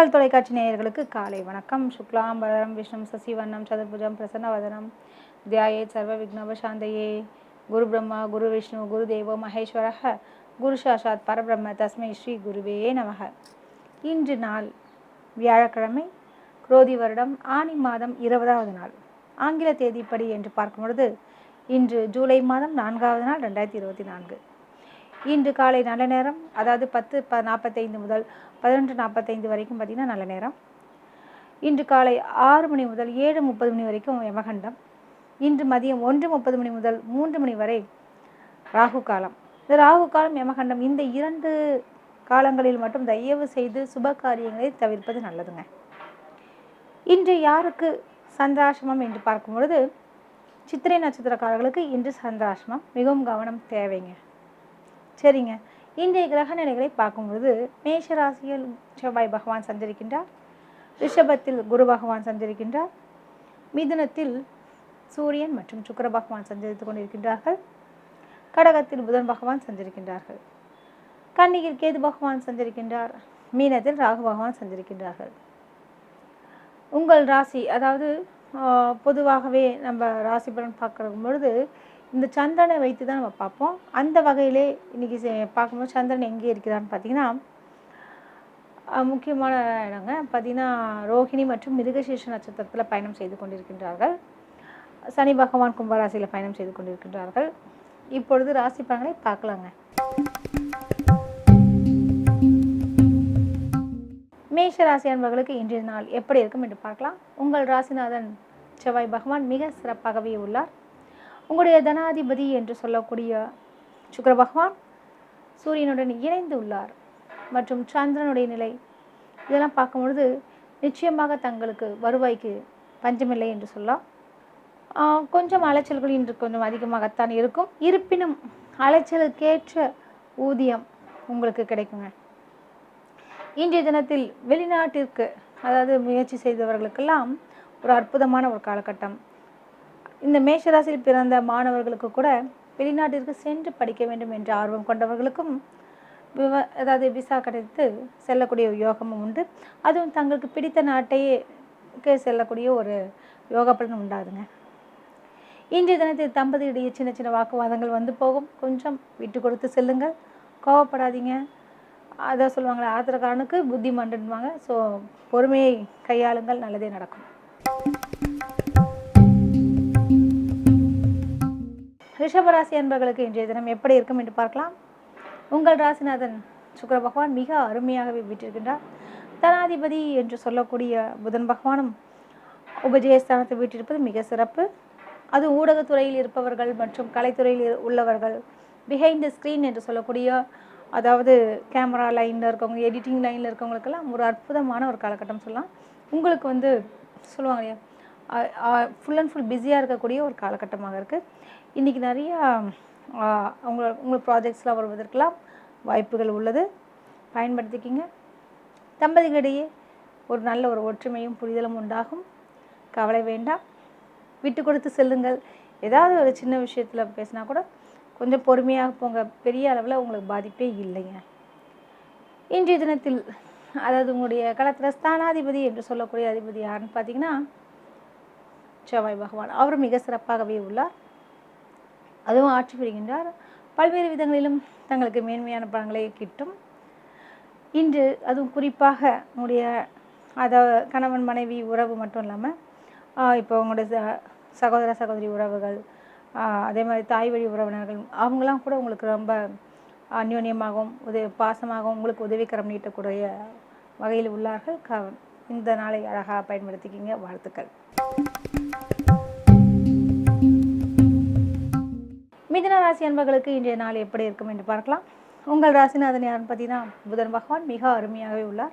மக்கள் தொலைக்காட்சி நேயர்களுக்கு காலை வணக்கம். சுக்லாம் பரம் விஷ்ணு சசிவர்ணம் சதுர்புஜம் பிரசன்னவதனம் தியாயே சர்வ விக்னவசாந்தையே குரு பிரம்மா குரு விஷ்ணு குரு தேவோ மகேஸ்வரः குரு சாஷாத் பரபிரம்ம தஸ்மை ஸ்ரீ குருவே நமக. இன்று நாள் வியாழக்கிழமை குரோதி வருடம் ஆனி மாதம் இருபதாவது நாள். ஆங்கில தேதிப்படி என்று பார்க்கும் பொழுது இன்று ஜூலை மாதம் நான்காவது நாள் ரெண்டாயிரத்தி இருபத்தி நான்கு. இன்று காலை நல்ல நேரம் அதாவது பத்து ப நாற்பத்தைந்து முதல் பதினொன்று நாற்பத்தைந்து வரைக்கும் பார்த்திங்கன்னா நல்ல நேரம். இன்று காலை ஆறு மணி முதல் ஏழு முப்பது மணி வரைக்கும் யமகண்டம். இன்று மதியம் ஒன்று முப்பது மணி முதல் மூன்று மணி வரை ராகு காலம். இந்த ராகு காலம் யமகண்டம் இந்த இரண்டு காலங்களில் மட்டும் தயவு செய்து சுப காரியங்களை தவிர்ப்பது நல்லதுங்க. இன்று யாருக்கு சந்திராசிரமம் என்று பார்க்கும் பொழுது சித்திரை நட்சத்திரக்காரர்களுக்கு இன்று சந்திராசிரமம் மிகவும் கவனம் தேவைங்க. சரிங்க. இன்றைய கிரக நிலைகளை பார்க்கும் பொழுது மேஷ ராசியில் செவ்வாய் பகவான் சஞ்சரிக்கின்றார். ரிஷபத்தில் குரு பகவான் சஞ்சரிக்கின்றார். மிதுனத்தில் சூரியன் மற்றும் சுக்கிர பகவான் சஞ்சரித்துக் கொண்டிருக்கின்றார்கள். கடகத்தில் புதன் பகவான் சஞ்சரிக்கின்றார்கள். கன்னியில் கேது பகவான் சஞ்சரிக்கின்றார். மீனத்தில் ராகு பகவான் சஞ்சரிக்கின்றார்கள். உங்கள் ராசி அதாவது ஆஹ், பொதுவாகவே நம்ம ராசி பலன் பார்க்கும் பொழுது இந்த சந்திரனை வைத்து தான் நம்ம பார்ப்போம். அந்த வகையிலே இன்னைக்கு பார்க்கும்போது சந்திரன் எங்கே இருக்கிறான்னு பார்த்தீங்கன்னா முக்கியமான இடங்க. பார்த்தீங்கன்னா ரோஹிணி மற்றும் மிருகசீர்ஷ நட்சத்திரத்தில் பயணம் செய்து கொண்டிருக்கின்றார்கள். சனி பகவான் கும்பராசியில் பயணம் செய்து கொண்டிருக்கின்றார்கள். இப்பொழுது ராசி பலன்களை பார்க்கலாங்க. மேஷ ராசி அன்பர்களுக்கு இன்றைய நாள் எப்படி இருக்கும் என்று பார்க்கலாம். உங்கள் ராசிநாதன் செவ்வாய் பகவான் மிக சிறப்பாகவே உள்ளார். உங்களுடைய தனாதிபதி என்று சொல்லக்கூடிய சுக்கர பகவான் சூரியனுடன் இணைந்து உள்ளார் மற்றும் சந்திரனுடைய நிலை இதெல்லாம் பார்க்கும் பொழுது நிச்சயமாக தங்களுக்கு வருவாய்க்கு பஞ்சமில்லை என்று சொல்லலாம். கொஞ்சம் அலைச்சல்கள் இன்று கொஞ்சம் அதிகமாகத்தான் இருக்கும். இருப்பினும் அலைச்சலுக்கேற்ற ஊதியம் உங்களுக்கு கிடைக்குங்க. இன்றைய தினத்தில் வெளிநாட்டிற்கு அதாவது முயற்சி செய்தவர்களுக்கெல்லாம் ஒரு அற்புதமான ஒரு காலகட்டம். இந்த மேஷராசியில் பிறந்த மாணவர்களுக்கு கூட வெளிநாட்டிற்கு சென்று படிக்க வேண்டும் என்ற ஆர்வம் கொண்டவர்களுக்கும் விவ அதாவது விசா கிடைத்து செல்லக்கூடிய யோகமும் உண்டு. அதுவும் தங்களுக்கு பிடித்த நாட்டையே செல்லக்கூடிய ஒரு யோக பலன் உண்டாதுங்க இன்றைய தினத்தில் தம்பதியிடையே சின்ன சின்ன வாக்குவாதங்கள் வந்து போகும். கொஞ்சம் விட்டு கொடுத்து செல்லுங்கள். கோவப்படாதீங்க. அதான் சொல்லுவாங்களே ஆத்திரக்காரனுக்கு புத்தி மண்டுன்னுவாங்க. ஸோ பொறுமையை கையாளுங்கள். நல்லதே நடக்கும். ரிஷபராசி அன்பர்களுக்கு இன்றைய தினம் எப்படி இருக்கும் என்று பார்க்கலாம். உங்கள் ராசிநாதன் சுக்கர பகவான் மிக அருமையாகவே வீட்டிருக்கின்றார் தனாதிபதி என்று சொல்லக்கூடிய புதன் பகவானும் உபஜயஸ்தானத்தை வீட்டிருப்பது மிக சிறப்பு. அது ஊடகத்துறையில் இருப்பவர்கள் மற்றும் கலைத்துறையில் உள்ளவர்கள் பிஹைண்ட் த ஸ்க்ரீன் என்று சொல்லக்கூடிய அதாவது கேமரா லைனில் இருக்கவங்க எடிட்டிங் லைனில் இருக்கவங்களுக்கெல்லாம் ஒரு அற்புதமான ஒரு காலகட்டம் சொல்லலாம். உங்களுக்கு வந்து சொல்லுவாங்க இல்லையா? ஃபுல் அண்ட் ஃபுல் பிஸியாக இருக்கக்கூடிய ஒரு காலகட்டமாக இருக்குது இன்றைக்கி நிறையா ஆஹ், உங்கள் ப்ராஜெக்ட்ஸ்லாம் வருவதற்கெல்லாம் வாய்ப்புகள் உள்ளது. பயன்படுத்திக்கிங்க. தம்பதிகளிடையே ஒரு நல்ல ஒரு ஒற்றுமையும் புரிதலும் உண்டாகும். கவலை வேண்டாம். விட்டு கொடுத்து செல்லுங்கள். ஏதாவது ஒரு சின்ன விஷயத்தில் பேசினா கூட கொஞ்சம் பொறுமையாக போங்க. பெரிய அளவில் உங்களுக்கு பாதிப்பே இல்லைங்க. இன்றைய தினத்தில் அதாவது உங்களுடைய களத்தில் ஸ்தானாதிபதி என்று சொல்லக்கூடிய அதிபதி யாருன்னு பார்த்தீங்கன்னா செவ்வாய் பகவான். அவர் மிக சிறப்பாகவே உள்ளார். அதுவும் ஆட்சி புரிகின்றார். பல்வேறு விதங்களிலும் தங்களுக்கு மேன்மையான பலன்களை கிட்டும். இன்று அதுவும் குறிப்பாக உங்களுடைய அதை கணவன் மனைவி உறவு மட்டும் இல்லாமல் இப்போ உங்களுடைய சகோதர சகோதரி உறவுகள் அதே மாதிரி தாய் வழி உறவினர்கள் அவங்களாம் கூட உங்களுக்கு ரொம்ப அந்யோன்யமாகவும் உதவி பாசமாகவும் உங்களுக்கு உதவிக்கரம் நீட்டக்கூடிய வகையில் உள்ளார்கள். க இந்த நாளை அழகாக பயன்படுத்திக்கிங்க. வாழ்த்துக்கள். மிதன ராசி அன்பர்களுக்கு இன்றைய நாள் எப்படி இருக்கும் என்று பார்க்கலாம். உங்கள் ராசிநாதன் யாருன்னு பார்த்தீங்கன்னா புதன் பகவான் மிக அருமையாகவே உள்ளார்.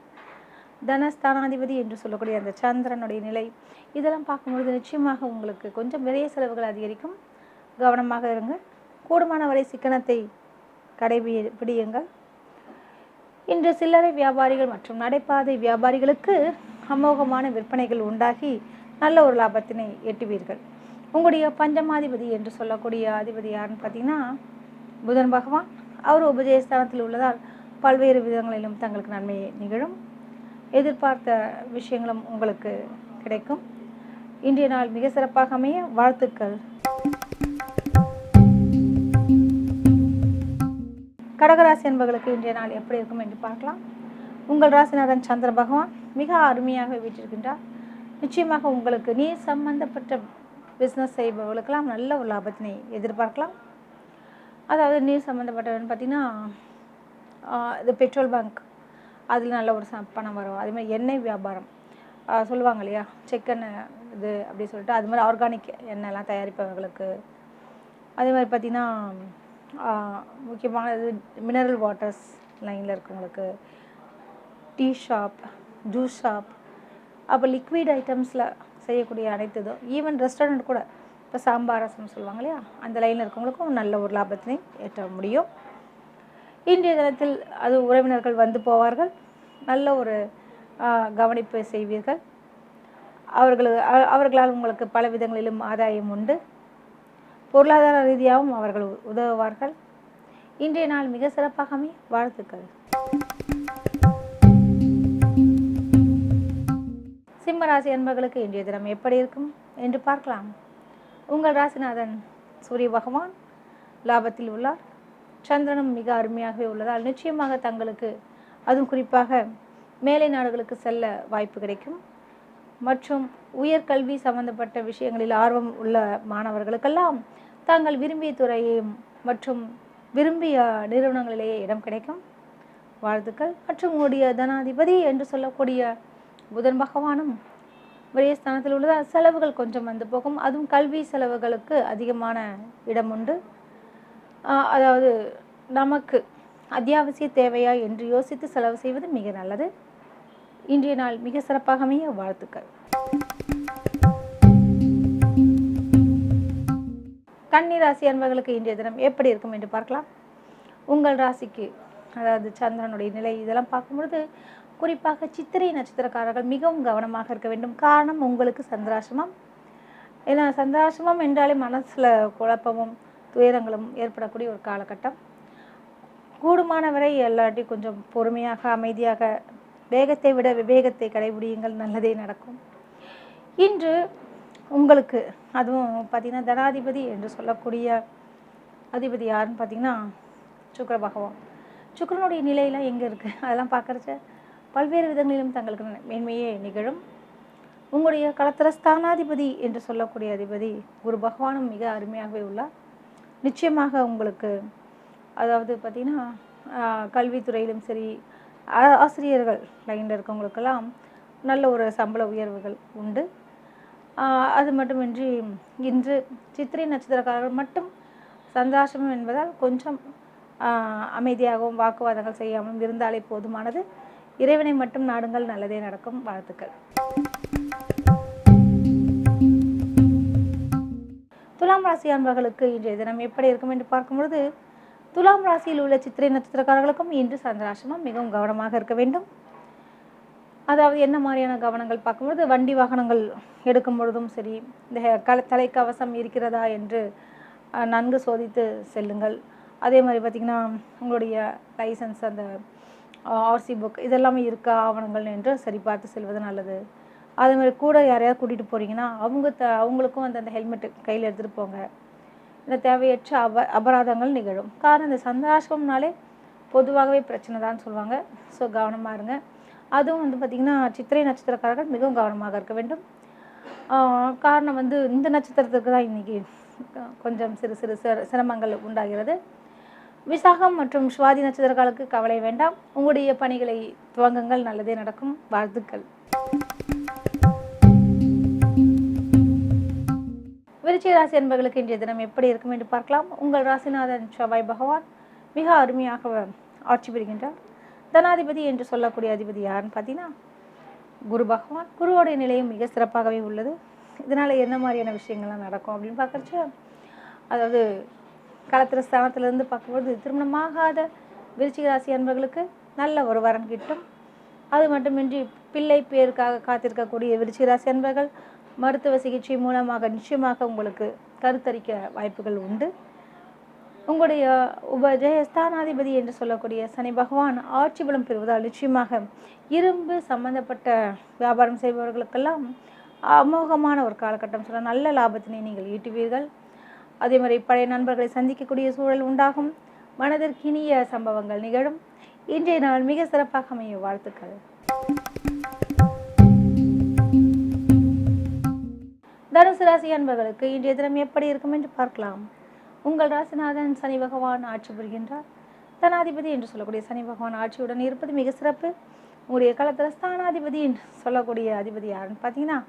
தனஸ்தானாதிபதி என்று சொல்லக்கூடிய அந்த சந்திரனுடைய நிலை இதெல்லாம் பார்க்கும்பொழுது நிச்சயமாக உங்களுக்கு கொஞ்சம் விரைய செலவுகள் அதிகரிக்கும். கவனமாக இருங்க. கூடுமான வரை சிக்கனத்தை கடைபிடியுங்கள் இன்று சில்லறை வியாபாரிகள் மற்றும் நடைபாதை வியாபாரிகளுக்கு அமோகமான விற்பனைகள் உண்டாகி நல்ல ஒரு லாபத்தினை எட்டுவீர்கள். உங்களுடைய பஞ்சமாதிபதி என்று சொல்லக்கூடிய அதிபதி யாருன்னு பார்த்தீங்கன்னா புதன் பகவான். அவர் உபஜயஸ்தானத்தில் உள்ளதால் பல்வேறு விதங்களிலும் தங்களுக்கு நன்மை நிகழும். எதிர்பார்த்த விஷயங்களும் உங்களுக்கு கிடைக்கும். இன்றைய நாள் மிக சிறப்பாக அமைய வாழ்த்துக்கள். கடகராசி என்பவர்களுக்கு இன்றைய நாள் எப்படி இருக்கும் என்று பார்க்கலாம். உங்கள் ராசிநாதன் சந்திர பகவான் மிக அருமையாக வீட்டிருக்கின்றார் நிச்சயமாக உங்களுக்கு நீர் சம்பந்தப்பட்ட பிஸ்னஸ் செய்பவர்களுக்கெல்லாம் நல்ல ஒரு லாபத்தினை எதிர்பார்க்கலாம். அதாவது நீர் சம்மந்தப்பட்டவன்னு பார்த்தீங்கன்னா இது பெட்ரோல் பங்க் அதில் நல்ல ஒரு ச பணம் வரும். அதேமாதிரி எண்ணெய் வியாபாரம். சொல்லுவாங்க இல்லையா? செக்கெண்ணெய் இது அப்படி சொல்லிட்டு அது மாதிரி ஆர்கானிக் எண்ணெய்லாம் தயாரிப்பவர்களுக்கு. அதே மாதிரி பார்த்திங்கன்னா முக்கியமான இது மினரல் வாட்டர்ஸ் லைனில் இருக்கவங்களுக்கு. டீ ஷாப் ஜூஸ் ஷாப் அப்போ லிக்விட் ஐட்டம்ஸில் செய்யக்கூடிய அனைத்து இதுவும் ஈவன் ரெஸ்டாரண்ட் கூட இப்போ சாம்பார் ரசம் சொல்லுவாங்க இல்லையா? அந்த லைனில் இருக்கவங்களுக்கும் நல்ல ஒரு லாபத்தினை ஏற்ற முடியும். இன்றைய தினத்தில் அது உறவினர்கள் வந்து போவார்கள். நல்ல ஒரு கவனிப்பை கவனிப்பு செய்வீர்கள். அவர்கள் அவர்களால் உங்களுக்கு பல விதங்களிலும் ஆதாயம் உண்டு. பொருளாதார ரீதியாகவும் அவர்கள் உ- உதவுவார்கள். இன்றைய நாள் மிக சிறப்பாகவே வாழ்த்துக்கள். சிம்ம ராசி அன்பர்களுக்கு இன்றைய தினம் எப்படி இருக்கும் என்று பார்க்கலாம். உங்கள் ராசிநாதன் சூரிய பகவான் லாபத்தில் உள்ளார். சந்திரனும் மிக அருமையாகவே உள்ளதால் நிச்சயமாக தங்களுக்கு அதுவும் குறிப்பாக மேலை நாடுகளுக்கு செல்ல வாய்ப்பு கிடைக்கும். மற்றும் உயர்கல்வி சம்பந்தப்பட்ட விஷயங்களில் ஆர்வம் உள்ள மாணவர்களுக்கெல்லாம் தாங்கள் விரும்பிய துறையையும் மற்றும் விரும்பிய நிறுவனங்களிலேயே இடம் கிடைக்கும். வாழ்த்துக்கள். மற்றும் உங்களுடைய தனாதிபதி என்று சொல்லக்கூடிய புதன் பகவானும் விரயஸ்தானத்தில் உள்ளதால் செலவுகள் கொஞ்சம் வந்து போகும். அதுவும் கல்வி செலவுகளுக்கு அதிகமான இடம் உண்டு. ஆஹ் அதாவது நமக்கு அத்தியாவசிய தேவையா என்று யோசித்து செலவு செய்வது மிக நல்லது. இன்றைய நாள் மிக சிறப்பாக அமைய வாழ்த்துக்கள். கண்ணீர் ராசி அன்பர்களுக்கு இன்றைய தினம் எப்படி இருக்கும் என்று பார்க்கலாம். உங்கள் ராசிக்கு அதாவது சந்திரனுடைய நிலை இதெல்லாம் பார்க்கும்பொழுது குறிப்பாக சித்திரை நட்சத்திரக்காரர்கள் மிகவும் கவனமாக இருக்க வேண்டும். காரணம் உங்களுக்கு சந்திராசிரமம். ஏன்னா சந்திராசிரமம் என்றாலே மனசில் குழப்பமும் துயரங்களும் ஏற்படக்கூடிய ஒரு காலகட்டம். கூடுமானவரை எல்லாட்டையும் கொஞ்சம் பொறுமையாக அமைதியாக வேகத்தை விட விவேகத்தை கடைபிடியுங்கள். நல்லதே நடக்கும். இன்று உங்களுக்கு அதுவும் பார்த்திங்கன்னா தனாதிபதி என்று சொல்லக்கூடிய அதிபதி யாருன்னு பார்த்தீங்கன்னா சுக்கர பகவான். சுக்கரனுடைய நிலையெல்லாம் எங்கே இருக்குது அதெல்லாம் பார்க்குறச்ச பல்வேறு விதங்களிலும் தங்களுக்கு மேன்மையே நிகழும். உங்களுடைய களத்திர ஸ்தானாதிபதி என்று சொல்லக்கூடிய அதிபதி குரு பகவானும் மிக அருமையாகவே உள்ளார். நிச்சயமாக உங்களுக்கு அதாவது பார்த்திங்கன்னா கல்வித்துறையிலும் சரி ஆசிரியர்கள் லைனில் இருக்கவங்களுக்கெல்லாம் நல்ல ஒரு சம்பள உயர்வுகள் உண்டு. அது மட்டுமின்றி இன்று சித்திரை நட்சத்திரக்காரர்கள் மட்டும் சந்தாசம் என்பதால் கொஞ்சம் அமைதியாகவும் வாக்குவாதங்கள் செய்யாமலும் இருந்தாலே போதுமானது. இறைவனை மட்டும் நாடுங்கள் நல்லதே நடக்கும். வாழ்த்துக்கள். துலாம் ராசி அன்பர்களுக்கு இன்றைய தினம் எப்படி இருக்கும் என்று பார்க்கும்பொழுது துலாம் ராசியில் உள்ள சித்திரை நட்சத்திரக்காரர்களுக்கும் இன்று சந்திராசிரமம் மிகவும் கவனமாக இருக்க வேண்டும். அதாவது என்ன மாதிரியான கவனங்கள் பார்க்கும்பொழுது வண்டி வாகனங்கள் எடுக்கும் பொழுதும் சரி இந்த கல தலைக்கவசம் இருக்கிறதா என்று நன்கு சோதித்து செல்லுங்கள். அதே மாதிரி பார்த்திங்கன்னா உங்களுடைய லைசன்ஸ் அந்த ஆர்சி புக் இதெல்லாமே இருக்கா ஆவணங்கள் என்று சரி பார்த்து செல்வது நல்லது. அதே மாதிரி கூட யாரையாவது கூட்டிகிட்டு போகிறீங்கன்னா அவங்க த அவங்களுக்கும் வந்து அந்த ஹெல்மெட் கையில் எடுத்துகிட்டு போங்க. இந்த தேவையற்ற அப அபராதங்கள் நிகழும். காரணம் இந்த சந்திராசிரமம்னாலே பொதுவாகவே பிரச்சனை தான் சொல்லுவாங்க. ஸோ கவனமாக இருங்க. அதுவும் வந்து பார்த்திங்கன்னா சித்திரை நட்சத்திரக்காரர்கள் மிகவும் கவனமாக இருக்க வேண்டும். காரணம் வந்து இந்த நட்சத்திரத்துக்கு தான் இன்றைக்கி கொஞ்சம் சிறு சிறு சிர- சிரமங்கள் உண்டாகிறது. விசாகம் மற்றும் சுவாதி நட்சத்திரக்காலுக்கு கவலை வேண்டாம். உங்களுடைய பணிகளை துவங்குங்கள். நல்லதே நடக்கும். வாழ்த்துக்கள். விருச்சிக ராசி என்பவர்களுக்கு இன்றைய தினம் எப்படி இருக்கும் என்று பார்க்கலாம். உங்கள் ராசிநாதன் செவ்வாய் பகவான் மிக அருமையாக ஆட்சி பெறுகின்றார் தனாதிபதி என்று சொல்லக்கூடிய அதிபதி யாருன்னு பார்த்தீங்கன்னா குரு பகவான். குருவோடைய நிலையும் மிக சிறப்பாகவே உள்ளது. இதனால் என்ன மாதிரியான விஷயங்கள்லாம் நடக்கும் அப்படின்னு பார்க்குறச்ச அதாவது களத்திர ஸ்தானத்திலிருந்து பார்க்கும்போது திருமணமாகாத விருச்சிக ராசி அன்பர்களுக்கு நல்ல ஒரு வரன் கிட்டும். அது மட்டுமின்றி பிள்ளை பேருக்காக காத்திருக்கக்கூடிய விருச்சிக ராசி அன்பர்கள் மருத்துவ சிகிச்சை மூலமாக நிச்சயமாக உங்களுக்கு கருத்தரிக்க வாய்ப்புகள் உண்டு. உங்களுடைய உபஜய ஸ்தானாதிபதி என்று சொல்லக்கூடிய சனி பகவான் ஆட்சி பலம் பெறுவதால் நிச்சயமாக இரும்பு சம்பந்தப்பட்ட வியாபாரம் செய்பவர்களுக்கெல்லாம் அமோகமான ஒரு காலகட்டம். சொல்ல நல்ல லாபத்தினை நீங்கள் ஈட்டுவீர்கள். அதே மாதிரி பழைய நண்பர்களை சந்திக்கக்கூடிய சூழல் உண்டாகும். மனதிற்கினிய சம்பவங்கள் நிகழும். இன்றைய நாள் மிக சிறப்பாக அமைய வாழ்த்துக்கள். தனுசு ராசி அன்பர்களுக்கு இன்றைய தினம் எப்படி இருக்கும் என்று பார்க்கலாம். உங்கள் ராசிநாதன் சனி பகவான் ஆட்சி புரிகின்றார். தனாதிபதி என்று சொல்லக்கூடிய சனி பகவான் ஆட்சியுடன் இருப்பது மிக சிறப்பு. உங்களுடைய காலத்தில் ஸ்தானாதிபதி என்று சொல்லக்கூடிய அதிபதி யாருன்னு பார்த்தீங்கன்னா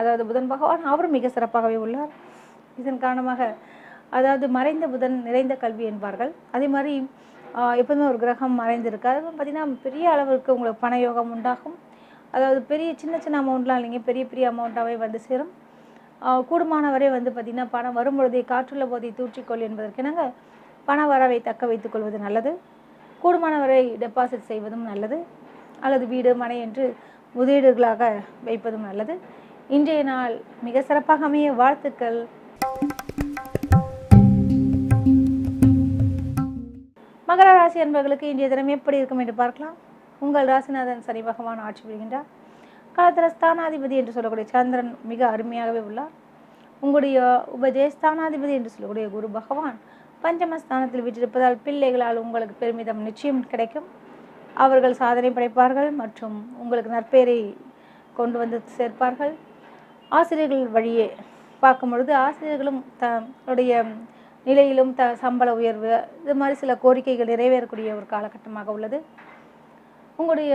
அதாவது புதன் பகவான் அவரும் மிக சிறப்பாகவே உள்ளார். இதன் காரணமாக அதாவது மறைந்த புதன் நிறைந்த கல்வி என்பார்கள். அதே மாதிரி எப்போதுமே ஒரு கிரகம் மறைந்திருக்கு. அதுவும் பார்த்திங்கன்னா பெரிய அளவிற்கு உங்களுக்கு பண யோகம் உண்டாகும். அதாவது பெரிய சின்ன சின்ன அமௌண்ட்லாம் இல்லைங்க. பெரிய பெரிய அமௌண்ட்டாகவே வந்து சேரும். ஆஹ், கூடுமானவரை வந்து பார்த்திங்கன்னா பணம் வரும் பொழுதே காற்றுள்ள போதை தூற்றிக்கொள் என்பதற்கெனங்க பண வரவை தக்க வைத்துக் கொள்வது நல்லது. கூடுமானவரை டெபாசிட் செய்வதும் நல்லது. அல்லது வீடு மனை என்று முதலீடுகளாக வைப்பதும் நல்லது. இன்றைய நாள் மிக சிறப்பாக அமைய வாழ்த்துக்கள். மகர ராசி அன்பர்களுக்கு இன்றைய தினம் எப்படி இருக்கும் என்று பார்க்கலாம். உங்கள் ராசிநாதன் சனி பகவான் ஆட்சி புரிகின்றார். காலத்தில் ஸ்தானாதிபதி என்று சொல்லக்கூடிய சந்திரன் மிக அருமையாகவே உள்ளார். உங்களுடைய உபஜய ஸ்தானாதிபதி என்று சொல்லக்கூடிய குரு பகவான் பஞ்சமஸ்தானத்தில் வீற்றிருப்பதால் பிள்ளைகளால் உங்களுக்கு பெருமிதம் நிச்சயம் கிடைக்கும். அவர்கள் சாதனை படைப்பார்கள் மற்றும் உங்களுக்கு நற்பெயரை கொண்டு வந்து சேர்ப்பார்கள். ஆசிரியர்கள் வழியே பார்க்கும் பொழுது ஆசிரியர்களும் தன்னுடைய நிலையிலும் த சம்பள உயர்வு இது மாதிரி சில கோரிக்கைகள் நிறைவேறக்கூடிய ஒரு காலகட்டமாக உள்ளது. உங்களுடைய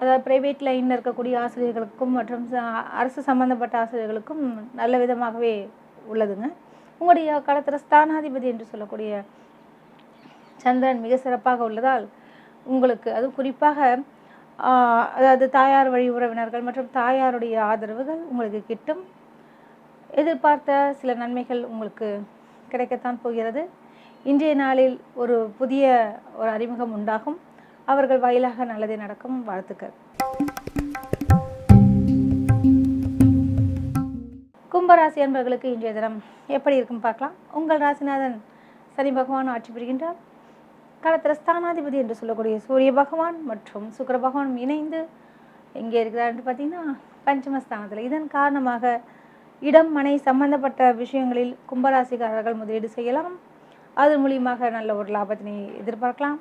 அதாவது பிரைவேட் லைனில் இருக்கக்கூடிய ஆசிரியர்களுக்கும் மற்றும் ச- அரசு சம்பந்தப்பட்ட ஆசிரியர்களுக்கும் நல்ல விதமாகவே உள்ளதுங்க. உங்களுடைய காலத்தில் ஸ்தானாதிபதி என்று சொல்லக்கூடிய சந்திரன் மிக சிறப்பாக உள்ளதால் உங்களுக்கு அது குறிப்பாக அதாவது தாயார் வழி உறவினர்கள் மற்றும் தாயாருடைய ஆதரவுகள் உங்களுக்கு கிட்டும். எதிர்பார்த்த சில நன்மைகள் உங்களுக்கு கிடைக்கத்தான் போகிறது. இன்றைய நாளில் ஒரு புதிய ஒரு அறிமுகம் உண்டாகும். அவர்கள் வாயிலாக நல்லதே நடக்கும். வாழ்த்துக்கள். கும்பராசி அன்பர்களுக்கு இன்றைய தினம் எப்படி இருக்கும் பார்க்கலாம். உங்கள் ராசிநாதன் சனி பகவான் ஆட்சி புரிகின்றார். காலத்தில் ஸ்தானாதிபதி என்று சொல்லக்கூடிய சூரிய பகவான் மற்றும் சுக்கிர பகவான் இணைந்து எங்கே இருக்கிறார் என்று பார்த்தீங்கன்னா பஞ்சமஸ்தானத்தில். இதன் காரணமாக இடம் மனை சம்பந்தப்பட்ட விஷயங்களில் கும்பராசிக்காரர்கள் முதலீடு செய்யலாம். அதன் மூலியமாக நல்ல ஒரு லாபத்தினை எதிர்பார்க்கலாம்.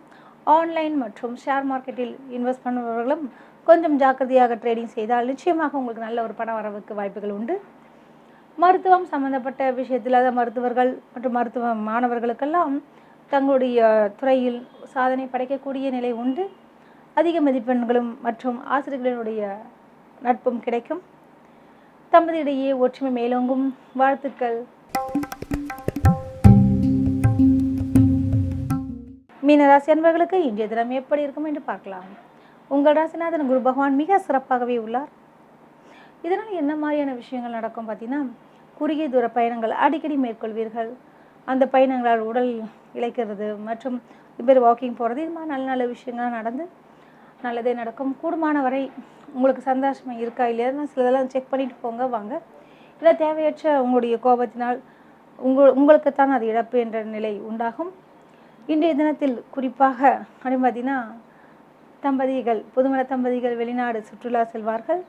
ஆன்லைன் மற்றும் ஷேர் மார்க்கெட்டில் இன்வெஸ்ட் பண்ணுபவர்களும் கொஞ்சம் ஜாக்கிரதையாக ட்ரேடிங் செய்தால் நிச்சயமாக உங்களுக்கு நல்ல ஒரு பண வரவுக்கு வாய்ப்புகள் உண்டு. மருத்துவம் சம்பந்தப்பட்ட விஷயத்தில் அதாவது மருத்துவர்கள் மற்றும் மருத்துவ மாணவர்களுக்கெல்லாம் தங்களுடைய துறையில் சாதனை படைக்கக்கூடிய நிலை உண்டு. அதிக மதிப்பெண்களும் மற்றும் ஆசிரியர்களுடைய நட்பும் கிடைக்கும். தம்பதியிடையே ஒற்றுமை மேலோங்கும் வாழ்த்துக்கள். மீனராசி அன்பர்களுக்கு இன்றைய தினம் எப்படி இருக்கும் என்று பார்க்கலாம். உங்கள் ராசிநாதன் குரு பகவான் மிக சிறப்பாகவே உள்ளார். இதனால் என்ன மாதிரியான விஷயங்கள் நடக்கும் பார்த்தீங்கன்னா குறுகிய தூர பயணங்கள் அடிக்கடி மேற்கொள்வீர்கள். அந்த பயணங்களால் உடல் இழைக்கிறது மற்றும் பேர் வாக்கிங் போகிறது இது மாதிரி நல்ல நல்ல விஷயங்கள் நடந்து நல்லதே நடக்கும். கூடுமான வரை உங்களுக்கு சந்தோஷமாக இருக்கா இல்லையா? சிலதெல்லாம் செக் பண்ணிட்டு போங்க வாங்க. இல்லை தேவையற்ற உங்களுடைய கோபத்தினால் உங்கள் உங்களுக்குத்தான் அது இழப்பு என்ற நிலை உண்டாகும். இன்றைய தினத்தில் குறிப்பாக அனுமதினா பார்த்தீங்கன்னா தம்பதிகள் புதுமண தம்பதிகள் வெளிநாடு சுற்றுலா செல்வார்கள்.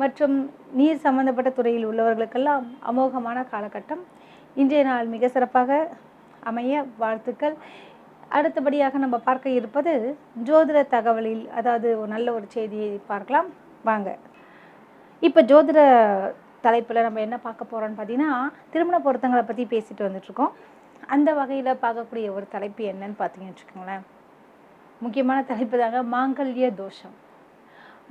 மற்றும் நீர் சம்பந்தப்பட்ட துறையில் உள்ளவர்களுக்கெல்லாம் அமோகமான காலகட்டம். இன்றைய நாள் மிக சிறப்பாக அமைய வாழ்த்துக்கள். அடுத்தபடியாக நம்ம பார்க்க இருப்பது ஜோதிட தகவலில் அதாவது ஒரு நல்ல ஒரு செய்தியை பார்க்கலாம். வாங்க. இப்போ ஜோதிட தலைப்பில் நம்ம என்ன பார்க்க போகிறோம்னு பார்த்தீங்கன்னா திருமண பொருத்தங்களை பற்றி பேசிட்டு வந்துட்ருக்கோம் அந்த வகையில் பார்க்கக்கூடிய ஒரு தலைப்பு என்னன்னு பார்த்தீங்கன்னு வச்சுக்கோங்களேன். முக்கியமான தலைப்பு தாங்க மாங்கல்ய தோஷம்.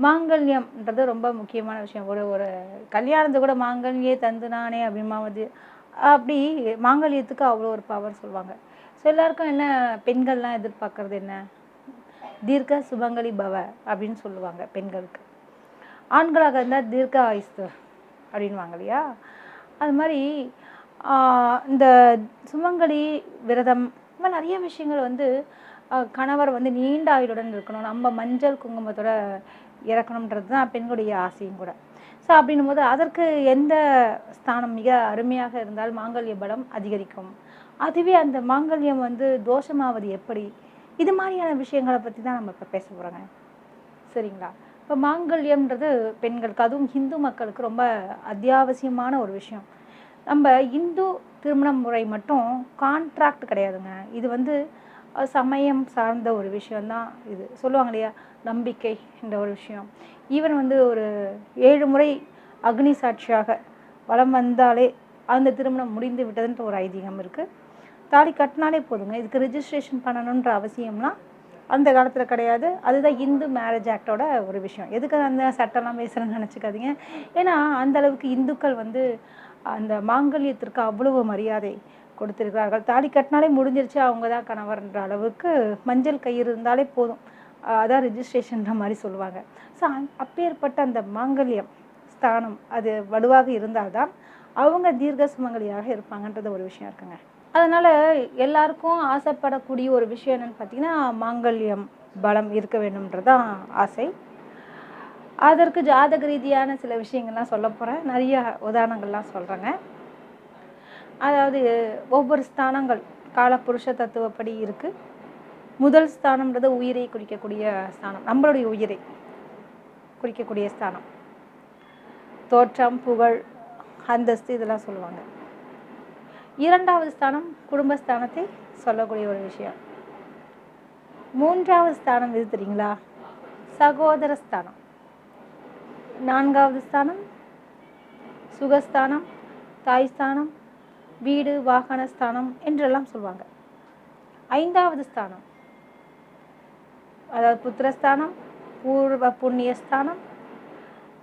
மாங்கல்யம்ன்றது ரொம்ப முக்கியமான விஷயம். ஒரு ஒரு கல்யாணத்தை கூட மாங்கல்யே தந்து நானே அப்படிமாவது அப்படி மாங்கல்யத்துக்கு அவ்வளோ ஒரு பவர் சொல்லுவாங்க. ஸோ எல்லாருக்கும் என்ன பெண்கள்லாம் எதிர்பார்க்குறது என்ன? தீர்க்க சுபங்கலி பவ அப்படின்னு சொல்லுவாங்க பெண்களுக்கு. ஆண்களாக இருந்தால் தீர்க்க ஆயுஸ்து அப்படின்வாங்க இல்லையா? அது மாதிரி இந்த சுமங்கலி விரதம் இந்த மாதிரி நிறைய விஷயங்கள் வந்து கணவர் வந்து நீண்ட ஆயுளுடன் இருக்கணும். நம்ம மஞ்சள் குங்குமத்தோட இறக்கணுன்றது தான் பெண்களுடைய ஆசையும் கூட. ஸோ அப்படின்னும் போது அதற்கு எந்த ஸ்தானம் மிக அருமையாக இருந்தால் மாங்கல்ய பலம் அதிகரிக்கும். அதுவே அந்த மாங்கல்யம் வந்து தோஷமாவது எப்படி? இது மாதிரியான விஷயங்களை பற்றி தான் நம்ம இப்போ பேச போகிறோங்க சரிங்களா? இப்போ மாங்கல்யம்ன்றது பெண்களுக்கு அதுவும் ஹிந்து மக்களுக்கு ரொம்ப அத்தியாவசியமான ஒரு விஷயம். நம்ம இந்து திருமண முறை மட்டும் கான்ட்ராக்ட் கிடையாதுங்க. இது வந்து சமயம் சார்ந்த ஒரு விஷயம்தான் இது. சொல்லுவாங்க இல்லையா? நம்பிக்கை என்ற ஒரு விஷயம். ஈவன் வந்து ஒரு ஏழு முறை அக்னி சாட்சியாக வலம் வந்தாலே அந்த திருமணம் முடிந்து விட்டதுன்ற ஒரு ஐதீகம் இருக்குது தாலி கட்டினாலே போதுங்க. இதுக்கு ரிஜிஸ்ட்ரேஷன் பண்ணணுன்ற அவசியம்லாம் அந்த காலத்தில் கிடையாது. அதுதான் இந்து மேரேஜ் ஆக்டோட ஒரு விஷயம். எதுக்கு அந்த சட்டம்லாம் பேசுகிறேன்னு நினச்சிக்காதீங்க. ஏன்னா அந்த அளவுக்கு இந்துக்கள் வந்து அந்த மாங்கல்யத்திற்கு அவ்வளவு மரியாதை கொடுத்துருக்கிறார்கள். தாலி கட்டினாலே முடிஞ்சிருச்சு அவங்க தான் கணவர்ன்ற அளவுக்கு மஞ்சள் கயிறு இருந்தாலே போதும். அதான் ரிஜிஸ்ட்ரேஷன்ற மாதிரி சொல்லுவாங்க. ஸோ அப்பேற்பட்ட அந்த மாங்கல்யம் ஸ்தானம் அது வலுவாக இருந்தால்தான் அவங்க தீர்க்க சுமங்கலியாக இருப்பாங்கன்றது ஒரு விஷயம் இருக்குங்க. அதனால் எல்லாருக்கும் ஆசைப்படக்கூடிய ஒரு விஷயம் என்னென்னு பார்த்தீங்கன்னா மாங்கல்யம் பலம் இருக்க வேண்டும்ன்றதான் ஆசை. அதற்கு ஜாதக ரீதியான சில விஷயங்கள்லாம் சொல்ல போகிறேன் நிறைய உதாரணங்கள்லாம் சொல்கிறேங்க அதாவது ஒவ்வொரு ஸ்தானங்கள் காலப்புருஷ தத்துவப்படி இருக்குது முதல் ஸ்தானம்ன்றது உயிரை குறிக்கக்கூடிய ஸ்தானம். நம்மளுடைய உயிரை குறிக்கக்கூடிய ஸ்தானம். தோற்றம் புகழ் அந்தஸ்து இதெல்லாம் சொல்லுவாங்க. இரண்டாவது ஸ்தானம் குடும்பஸ்தானத்தை சொல்லக்கூடிய ஒரு விஷயம். மூன்றாவது ஸ்தானம் எது தெரியுங்களா? சகோதர ஸ்தானம். நான்காவது ஸ்தானம் சுகஸ்தானம் தாய்ஸ்தானம் வீடு வாகன ஸ்தானம் என்றெல்லாம் சொல்லுவாங்க ஐந்தாவது ஸ்தானம் அதாவது புத்திரஸ்தானம் பூர்வ புண்ணிய ஸ்தானம்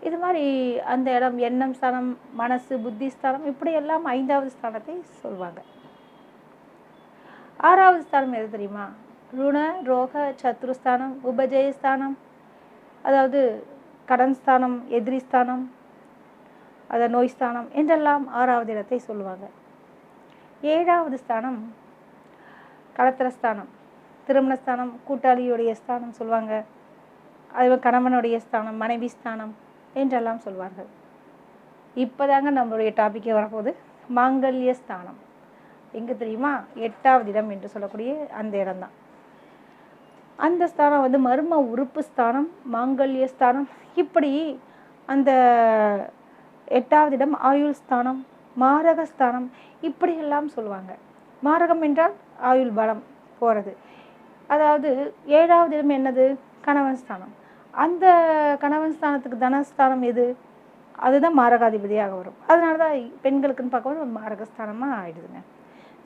இது மாதிரி அந்த இடம் எண்ணம் ஸ்தானம் மனசு புத்தி ஸ்தானம் இப்படியெல்லாம் ஐந்தாவது ஸ்தானத்தை சொல்லுவாங்க ஆறாவது ஸ்தானம் எது தெரியுமா? ருண ரோக சத்ருஸ்தானம் உபஜயஸ்தானம் அதாவது கடன் ஸ்தானம் எதிரி ஸ்தானம் அத நோய் ஸ்தானம் என்றெல்லாம் ஆறாவது இடத்தை சொல்லுவாங்க. ஏழாவது ஸ்தானம் களத்திரஸ்தானம் திருமணஸ்தானம் கூட்டாளியுடைய ஸ்தானம் சொல்லுவாங்க அது கணவனுடைய ஸ்தானம் மனைவி ஸ்தானம் என்றெல்லாம் சொல்வார்கள். இப்போதாங்க நம்மளுடைய டாப்பிக்கே வரப்போகுது. மாங்கல்ய ஸ்தானம். எங்கே தெரியுமா? எட்டாவது இடம் என்று சொல்லக்கூடிய அந்த இடம்தான். அந்த ஸ்தானம் வந்து மர்ம உறுப்பு ஸ்தானம் மாங்கல்ய ஸ்தானம். இப்படி அந்த எட்டாவது இடம் ஆயுள் ஸ்தானம் மாரக ஸ்தானம் இப்படியெல்லாம் சொல்லுவாங்க மாரகம் என்றால் ஆயுள் பலம் போகிறது அதாவது ஏழாவது இடம் என்னது? கணவன் ஸ்தானம். அந்த கணவன் ஸ்தானத்துக்கு தனஸ்தானம் எது? அதுதான் மாரகாதிபதியாக வரும். அதனால தான் பெண்களுக்குன்னு பார்க்கும்போது மாரகஸ்தானமாக ஆயிடுதுங்க.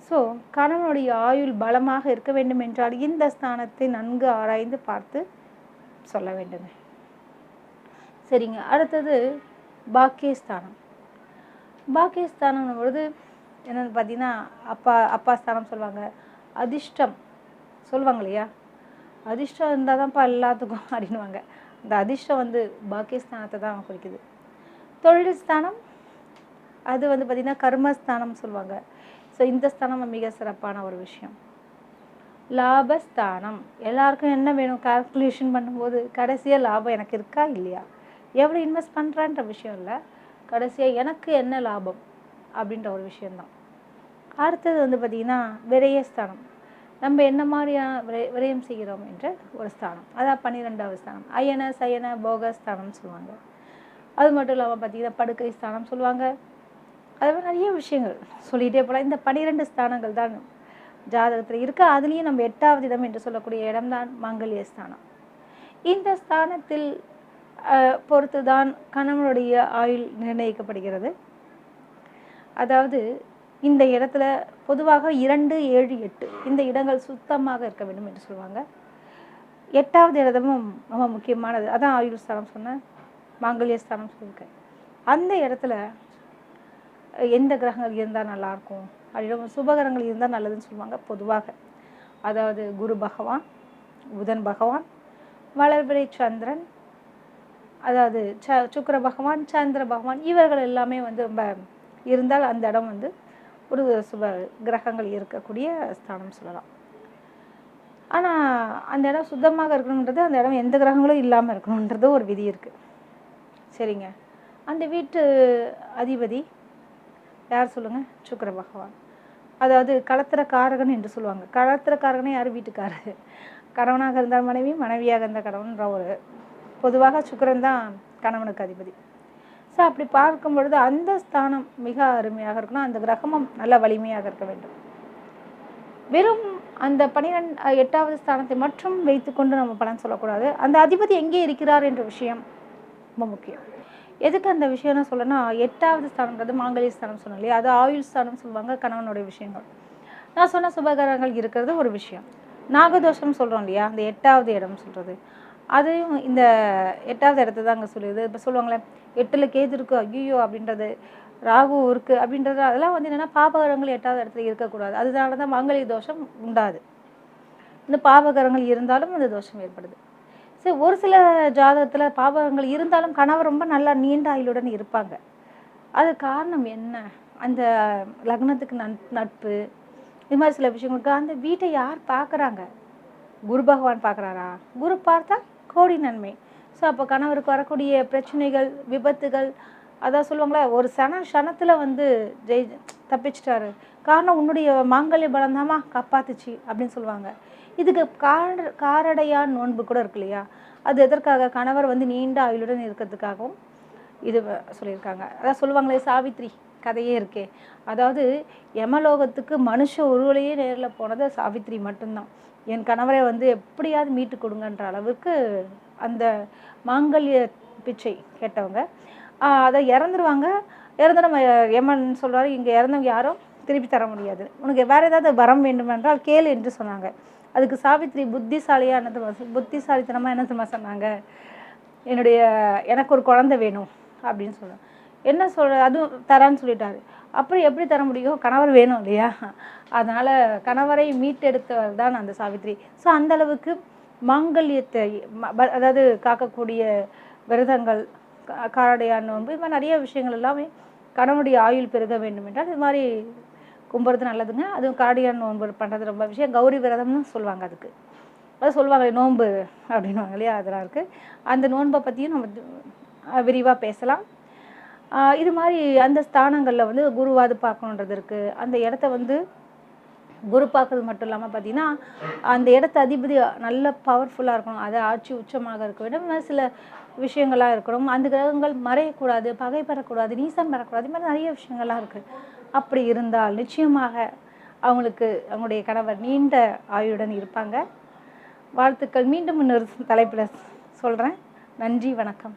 ஸோ கணவனுடைய ஆயுள் பலமாக இருக்க வேண்டும் என்றால் இந்த ஸ்தானத்தை நன்கு ஆராய்ந்து பார்த்து சொல்ல வேண்டுங்க. சரிங்க. அடுத்தது பாக்கியஸ்தானம். பாக்கியஸ்தானம் பொழுது என்னென்னு பார்த்தீங்கன்னா அப்பா அப்பா ஸ்தானம் சொல்லுவாங்க. அதிர்ஷ்டம் சொல்லுவாங்க இல்லையா? அதிர்ஷ்டம் இருந்தால் தான்ப்பா எல்லாத்துக்கும் அப்படின்னுவாங்க இந்த அதிர்ஷ்டம் வந்து பாக்கியஸ்தானத்தை தான் குறிக்குது. தொழில் ஸ்தானம் அது வந்து பார்த்திங்கன்னா கர்மஸ்தானம் சொல்லுவாங்க. ஸோ இந்த ஸ்தானம் மிக சிறப்பான ஒரு விஷயம். லாபஸ்தானம். எல்லாருக்கும் என்ன வேணும்? கால்குலேஷன் பண்ணும்போது கடைசியாக லாபம் எனக்கு இருக்கா இல்லையா? எவ்வளோ இன்வெஸ்ட் பண்ணுறான்ற விஷயம் இல்லை. கடைசியாக எனக்கு என்ன லாபம்? அப்படின்ற ஒரு விஷயந்தான் அடுத்தது வந்து பார்த்திங்கன்னா விரயஸ்தானம். நம்ம என்ன மாதிரியான விரை விரயம் செய்கிறோம் என்ற ஒரு ஸ்தானம். அதான் பன்னிரெண்டாவது ஸ்தானம். அயன சயன போக ஸ்தானம்னு சொல்லுவாங்க. அது மட்டும் இல்லாமல் பார்த்திங்கன்னா படுக்கை ஸ்தானம் சொல்லுவாங்க. அது மாதிரி நிறைய விஷயங்கள் சொல்லிகிட்டே போகலாம் இந்த பன்னிரெண்டு ஸ்தானங்கள் தான் ஜாதகத்தில் இருக்க. அதுலேயும் நம்ம எட்டாவது இடம் என்று சொல்லக்கூடிய இடம்தான் மாங்கல்ய ஸ்தானம். இந்த ஸ்தானத்தில் பொறுத்து தான் கணவனுடைய ஆயுள் நிர்ணயிக்கப்படுகிறது. அதாவது இந்த இடத்துல பொதுவாக இரண்டு ஏழு எட்டு இந்த இடங்கள் சுத்தமாக இருக்க வேண்டும் என்று சொல்லுவாங்க. எட்டாவது இடமும் ரொம்ப முக்கியமானது. அதான் ஆயுள் ஸ்தானம் சொன்னேன் மாங்கல்ய ஸ்தானம் சொல்லியிருக்கேன். அந்த இடத்துல எந்த கிரகங்கள் இருந்தால் நல்லாயிருக்கும் அப்படின்னு சுபகிரகங்கள் இருந்தால் நல்லதுன்னு சொல்லுவாங்க பொதுவாக. அதாவது குரு பகவான் புதன் பகவான் வளர்பிறை சந்திரன் அதாவது ச சுக்கர பகவான் சந்திர பகவான் இவர்கள் எல்லாமே வந்து ரொம்ப இருந்தால் அந்த இடம் வந்து ஒரு சுப கிரகங்கள் இருக்கக்கூடிய ஸ்தானம் சொல்லலாம். ஆனால் அந்த இடம் சுத்தமாக இருக்கணுன்றது அந்த இடம் எந்த கிரகங்களும் இல்லாமல் இருக்கணுன்றது ஒரு விதி இருக்குது சரிங்க. அந்த வீட்டு அதிபதி யார் சொல்லுங்கள் சுக்கர பகவான். அதாவது களத்திரக்காரகன் என்று சொல்லுவாங்க. களத்திர காரகனே யார்? வீட்டுக்காரர். கணவனாக இருந்தால் மனைவி மனைவியாக இருந்த கணவன்ற ஒரு பொதுவாக சுக்கிரன் தான் கணவனுக்கு அதிபதி. ஸோ அப்படி பார்க்கும் பொழுது அந்த ஸ்தானம் மிக அருமையாக இருக்கணும். அந்த கிரகமும் நல்ல வலிமையாக இருக்க வேண்டும். வெறும் அந்த பனிரெண்டு எட்டாவது ஸ்தானத்தை மட்டும் வைத்துக்கொண்டு நம்ம பலன் சொல்லக்கூடாது. அந்த அதிபதி எங்கே இருக்கிறார் என்ற விஷயம் ரொம்ப முக்கியம். எதுக்கு அந்த விஷயம்னு சொல்லனா எட்டாவது ஸ்தானம்ன்றது மாங்கலிய ஸ்தானம் சொன்னோம் இல்லையா? அது ஆயுள் ஸ்தானம் சொல்லுவாங்க கணவனுடைய விஷயங்கள். நான் சொன்ன சுபகரங்கள் இருக்கிறது ஒரு விஷயம். நாகதோஷம் சொல்கிறோம் இல்லையா? அந்த எட்டாவது இடம் சொல்கிறது அதையும் இந்த எட்டாவது இடத்த தான் அங்கே சொல்லுது. இப்போ சொல்லுவாங்களே எட்டில் கேது இருக்குது ஐயோ அப்படின்றது ராகு இருக்குது அப்படின்றது அதெல்லாம் வந்து என்னென்னா பாபகரங்கள் எட்டாவது இடத்துல இருக்கக்கூடாது. அதனால தான் மாங்கல்ய தோஷம் உண்டாது. இந்த பாபகரங்கள் இருந்தாலும் அந்த தோஷம் ஏற்படுது. சரி ஒரு சில ஜாதகத்தில் பாபகங்கள் இருந்தாலும் கணவர் ரொம்ப நல்லா நீண்ட ஆயுளுடன் இருப்பாங்க. அது காரணம் என்ன? அந்த லக்னத்துக்கு நட்பு இது மாதிரி சில விஷயங்களுக்கு அந்த வீட்டை யார் பார்க்குறாங்க குரு பகவான் பார்க்குறாரா குரு பார்த்தா கோடி நன்மை. ஸோ அப்போ கணவருக்கு வரக்கூடிய பிரச்சனைகள் விபத்துகள் அதான் சொல்லுவாங்களே ஒரு சன க்ஷணத்தில் வந்து ஜெய் தப்பிச்சிட்டாரு. காரணம் உன்னுடைய மாங்கல்ய பலந்தாமா காப்பாத்துச்சு அப்படின்னு சொல்லுவாங்க. இதுக்கு கார காரடையான் நோன்பு கூட இருக்கு இல்லையா? அது எதற்காக? கணவர் வந்து நீண்ட ஆயுளுடன் இருக்கிறதுக்காகவும் இது சொல்லியிருக்காங்க. அதான் சொல்லுவாங்களே சாவித்ரி கதையே இருக்கே. அதாவது யமலோகத்துக்கு மனுஷ உருவலையே நேரில் போனது சாவித்ரி மட்டும்தான். என் கணவரை வந்து எப்படியாவது மீட்டு கொடுங்கன்ற அளவுக்கு அந்த மாங்கல்ய பிச்சை கேட்டவங்க. அதை இறந்துருவாங்க. இறந்து நம்ம எமன் சொல்கிறாரு இங்கே இறந்தவங்க யாரும் திருப்பி தர முடியாது. உனக்கு வேறு ஏதாவது வரம் வேண்டுமென்றால் கேள் என்று சொன்னாங்க. அதுக்கு சாவித்ரி புத்திசாலியாக என்ன தெரியுமா சொ- என்ன தெரியுமா சொன்னாங்க? என்னுடைய எனக்கு ஒரு குழந்தை வேணும் அப்படின்னு சொன்னேன் என்ன சொல்கிற அதுவும் தரேன்னு சொல்லிட்டாரு. அப்புறம் எப்படி தர முடியும்? கணவர் வேணும் இல்லையா? அதனால் கணவரை மீட்டெடுத்தவர் தான் அந்த சாவித்ரி ஸோ அந்த அளவுக்கு மாங்கல்யத்தை ப- அதாவது காக்கக்கூடிய விரதங்கள் காரடையான் நோன்பு இது மாதிரி நிறைய விஷயங்கள் எல்லாமே கணவனுடைய ஆயுள் பெருக வேண்டும் என்றால் இது மாதிரி கும்புறது நல்லதுங்க. அதுவும் காரடையான் நோன்பு பண்ணுறது ரொம்ப விஷயம். கௌரி விரதம்னு சொல்லுவாங்க அதுக்கு. அது சொல்லுவாங்க நோன்பு அப்படின்வாங்க இல்லையா? அதெல்லாம் இருக்குது அந்த நோன்பை பற்றியும் நம்ம விரிவாக பேசலாம். இது மாதிரி அந்த ஸ்தானங்களில் வந்து குருவாது பார்க்கணுன்றது இருக்குது அந்த இடத்த வந்து குரு பார்க்கறது மட்டும் இல்லாமல் பார்த்தீங்கன்னா அந்த இடத்த அதிபதி நல்ல பவர்ஃபுல்லாக இருக்கணும். அது ஆட்சி உச்சமாக இருக்க வேண்டும். சில விஷயங்களாக இருக்கணும். அந்த கிரகங்கள் மறையக்கூடாது பகை பெறக்கூடாது நீசம் பெறக்கூடாது. இது மாதிரி நிறைய விஷயங்கள்லாம் இருக்குது அப்படி இருந்தால் நிச்சயமாக அவங்களுக்கு அவங்களுடைய கணவர் நீண்ட ஆயுடன் இருப்பாங்க. வாழ்த்துக்கள். மீண்டும் இன்னொரு தலைப்பில் சொல்கிறேன் நன்றி வணக்கம்.